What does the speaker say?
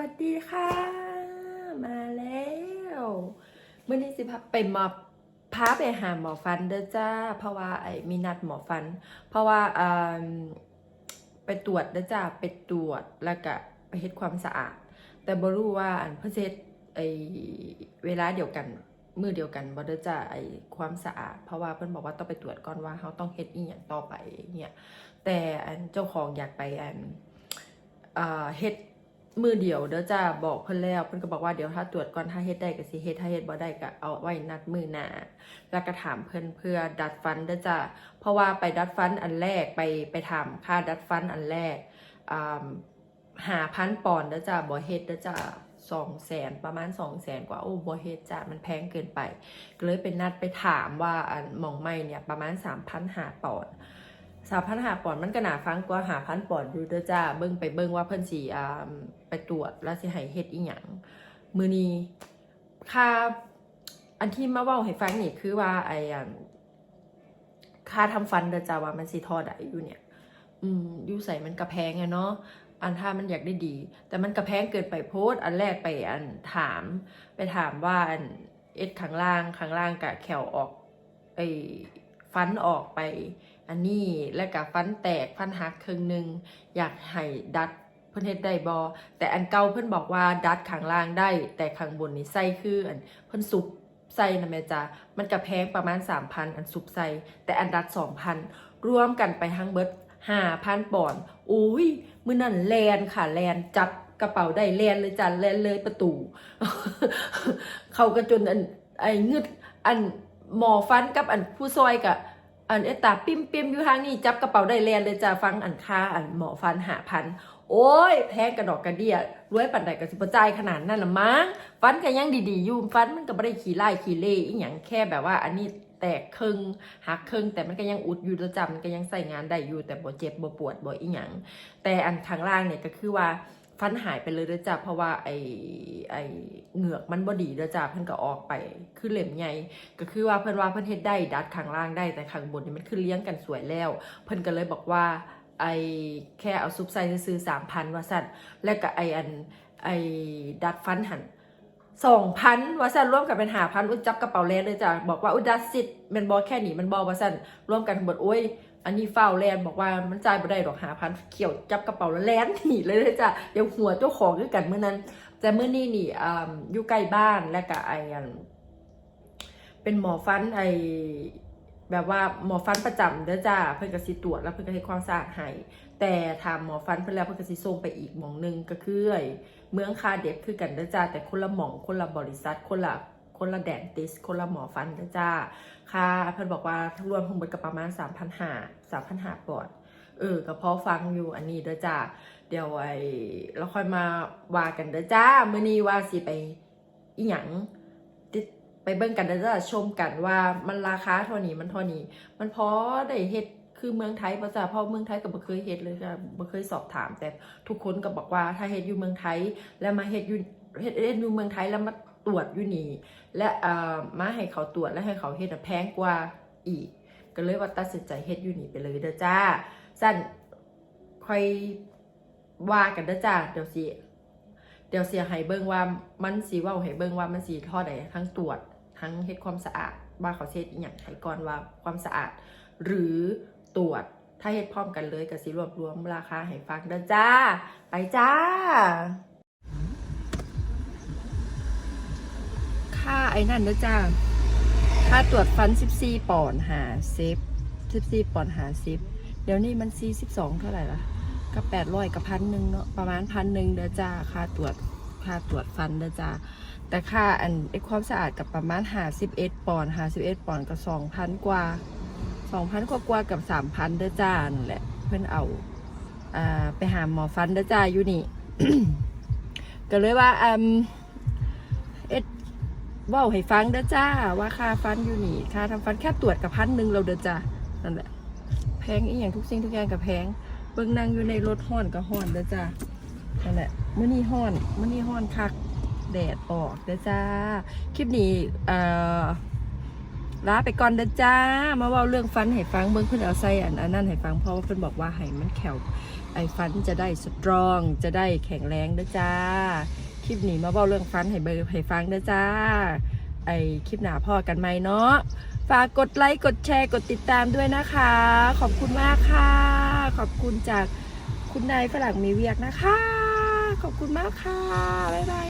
วัสดีค่ะ มาแล้วเมื่อนี้สิพาไปหมอพาไปหาหมอฟันเด้อจ้า เพราะว่าไอ้มีนัดหมอฟัน เพราะว่าอ่าไปตรวจเด้อจ้าไปตรวจแล้วก็ไปเฮ็ดความสะอาด แต่บ่รู้ว่าอันเพิ่นเฮ็ดไอ้เวลาเดียวกันมือเดียวกันบ่เด้อจ้าไอ้ความสะอาด เพราะว่าเพิ่นบอกว่าต้องไปตรวจก่อนว่าเฮาต้องเฮ็ดอีหยังต่อไปเนี่ยแต่อันเจ้าของอยากไปอันเฮ็ด มือเดียวเด้อจ้าบอกเพิ่นแล้วเพิ่นก็บอกว่าเดี๋ยวถ้าตรวจก่อนถ้าเฮ็ดได้ก็สิเฮ็ดถ้าเฮ็ดบ่ได้ก็เอาไว้นัดมือหน้าแล้วก็ถามเพิ่นเพื่อดัดฟันเด้อจ้าเพราะว่าไปดัดฟันอันแรกไปไปถามค่าดัดฟันอันแรกหาพันปอนด์เด้อจ้าบ่เฮ็ดเด้อจ้าสองแสนประมาณสองแสนกว่าโอ้บ่เฮ็ดจ้ามันแพงเกินไป ก็เลยเป็นนัดไปถามว่าอันหมองไม่เนี่ยประมาณ3,000หาปอนด์ สามพันหาปอนด์มันก็หนาฟังกว่าหาพันปอนด์อยู่เด้อจ้าเบิ่งไปเบิ่งว่าเพิ่นสิอ่าไปตรวจแล้วสิให้เฮ็ดอีหยังมือนี้ค่าอันที่มาเว้าให้ฟังนี่คือว่าไอ้อันค่าทำฟันเด้อจ้าว่ามันสิทอได้อยู่เนี่ย อืมอยู่ใส่มันกระแพงอะเนาะอันถ้ามันอยากได้ดี แต่มันกระแพงเกินไปโพสอันแรกไปอันถาม ไปถามว่าอันเอ็ดข้างล่างข้างล่างกะแขวออกไอ้ฟันออกไป อันนี้และกับฟันแตกฟันหักครึ่งหนึ่งอยากให้ดัดเพิ่นเฮ็ดได้บอแต่อันเก่าเพิ่นบอกว่าดัดข้างล่างได้ แต่ข้างบนนี่ใส่คืออันเพิ่นสุบใส่นะแม่จ้ามันก็แพงประมาณ 3,000 อันสุบใส่แต่อันดัด 2,000 รวมกันไปทั้งเบิด5,000ปอนด์โอ้ยมื้อนั้นแลนค่ะแลนจับกระเป๋าได้แลนเลยจ้าแลนเลยประตู เขาก็จนอันไอ้งึดอันหมอฟันกับอันผู้ซอยกับ อันเอตาปิมปิมอยู่ทางนี้จับกระเป๋าได้แลนเลยจ้าฟังอันค่าอันหมอฟันหาพัน โอ้ยแพงกระดอกกระเดียรวยปันใดกระสิบจ่ายขนาดนั้นละมั้งฟันก็ยังดีๆอยู่ฟันมันก็ไม่ได้ขี้ไล่ขี้เล่อีหยังแค่แบบว่า อันนี้แตกครึ่งหักครึ่งแต่มันก็ยังอุดอยู่ประจำมันก็ยังใส่งานได้อยู่แต่บ่เจ็บบ่ปวดบ่อีหยังแต่อันข้างล่างเนี่ยก็คือว่า ฟันหายไปเลยเด้อจ้าเพราะว่าไอ้ไอ้เหงือกมันบ่ดีเด้อจ้าเพิ่นก็ออกไปคือเหล่มใหญ่ก็คือว่าเพิ่นว่าเพิ่นเฮ็ดได้ดัดข้างล่างได้แต่ข้างบนนี่มันคือเลี้ยงกันสวยแล้ว เพิ่นก็เลยบอกว่าไอ้แค่เอาซุปใส่ซื้อสามพันว่าสั่นแล้วก็ไออันไอ้ดัดฟันหันสองพันวาสันร่วมกันเป็นหาพันอุ้ยจับกระเป๋าแลนเลยจ้ะบอกว่าอุ้ยดัดสิทธิ์มันบอแค่นี้มันบอวาสันร่วมกันทั้งหมดโอ้ย อันนี้เฝ้าแลนบอกว่ามันจ่ายบ่ได้ดอกหาพันเขียวจับกระเป๋าแล้วแลนหนีเลยเลยจ้ะเดี๋ยวหัวเจ้าของด้วยกันเมื่อนั้น แต่เมื่อนี้นี่ออยู่ใกล้บ้านและก็ไออันเป็นหมอฟันไอแบบว่าหมอฟันประจำเด้อจ้าเพิ่นกสิตรวจแล้วเพิ่นก็ให้ความสะอาดให้แต่ถามหมอฟันเพิ่นแล้วเพิ่นกสิส่งไปอีกหมองหนึงก็คือไอ้เมืองคาเด็กคือกันเด้อจ้าแต่คนละหมองคนละบริษัทคนละ คนละแดนติส คนละหมอฟันเดจ้าค่าเพิ่นบอกว่าทั้งรวมทั้งหมดก็ประมาณ3,500 3,500ปอนด์เออก็พอฟังอยู่อันนี้เด้อจ้าเดี๋ยวไอ้เราค่อยมาว่ากันเด้อจ้าเมื้อนี้ว่าสิไปอีหยังไปเบิ่งกันแล้วจะชมกันว่ามันราคาเท่านี้มันเท่านี้ มันพอได้เฮ็ดคือเมืองไทยภาษาพราะเมืองไทยก็บ่เคยเฮ็ดเลยค่ะบ่เคยสอบถาม แต่ทุกคนก็บอกว่าถ้าเฮ็ดอยู่เมืองไทย แล้วมาเฮ็ดอยู่เฮ็ดเฮ็ดอยู่เมืองไทยแล้วมา ตรวจอยู่นี่และเอ่อมาให้เขาตรวจและให้เขาเฮ็ดแพงกว่าอีก ก็เลยว่าตัดสินใจเฮ็ดอยู่นี่ไปเลยเด้อจ้าสั้นค่อยว่ากันเด้อจ้าเดี๋ยวสิเดี๋ยวเสียให้เบิ่งว่ามันสีว่าให้เบิ่งว่ามันสีท่อใดทั้งตรวจทั้งเฮ็ดความสะอาดว่าเขาเช็ดอีหยังให้ก่อนว่าความสะอาด หรือตรวจถ้าเฮ็ดพร้อมกันเลยก็สิรวบรวมราคาให้ฟังเด้อจ้า ไปจ้า ค่าไอ้นั่นเด้อจ้าค่าตรวจฟัน14ปอนด์หาเซฟ14ปอนด์หาเซฟเดี๋ยวนี้มัน42เท่าไหร่ละก็แปดร้อยกับพันหนึ่งเนาะประมาณพันหนึ่งเด้อจ้าค่าตรวจค่าตรวจฟันเด้อจ้าแต่ค่าอันไอความสะอาดกับประมาณหาสิบเอ็ดปอนด์หาสิบเอ็ดปอนด์ก็สองพันกว่าสองพันกว่ากว่ากับสามพันเด้อจ้านั่นแหละเพื่อนเอาอ่าไปหาหมอฟันเด้อจ้าอยู่นี่ก็เลยว่าอืม ว่าให้ฟังเด้อจ้า ว่าค่าฟันอยู่นี่ค่าทำฟันแค่ตรวจกับพันหนึ่งเราเด้อจ้านั่นแหละแพงอีกอย่างทุกสิ่งทุกอย่างกับแพงเบิ่งนั่งอยู่ในรถห้อนก็ห้อนเด้อจ้านั่นแหละมื้อนี้ห้อนมื้อนี้ห้อนคักแดดออกเด้อจ้าคลิปนี้เอ่อลาไปก่อนเด้อจ้า มาว่าเรื่องฟันให้ฟังเบิ่งเพิ่อนเอาใส่อันนั้นให้ฟังเพราะว่าเพิ่อนบอกว่าให้มันแข็งไอ้ฟันจะได้สตรอง จะได้แข็งแรงเด้อจ้า คลิปนี้มาเบ้าเรื่องฟันให้เบอร์ให้ฟังเด้อจ้า ไอ้คลิปหน้าพ่อกันไหมเนาะ ฝากกดไลค์กดแชร์กดติดตามด้วยนะคะ ขอบคุณมากค่ะ ขอบคุณจากคุณนายฝรั่งมีเวียกนะคะ ขอบคุณมากค่ะ บ๊ายบาย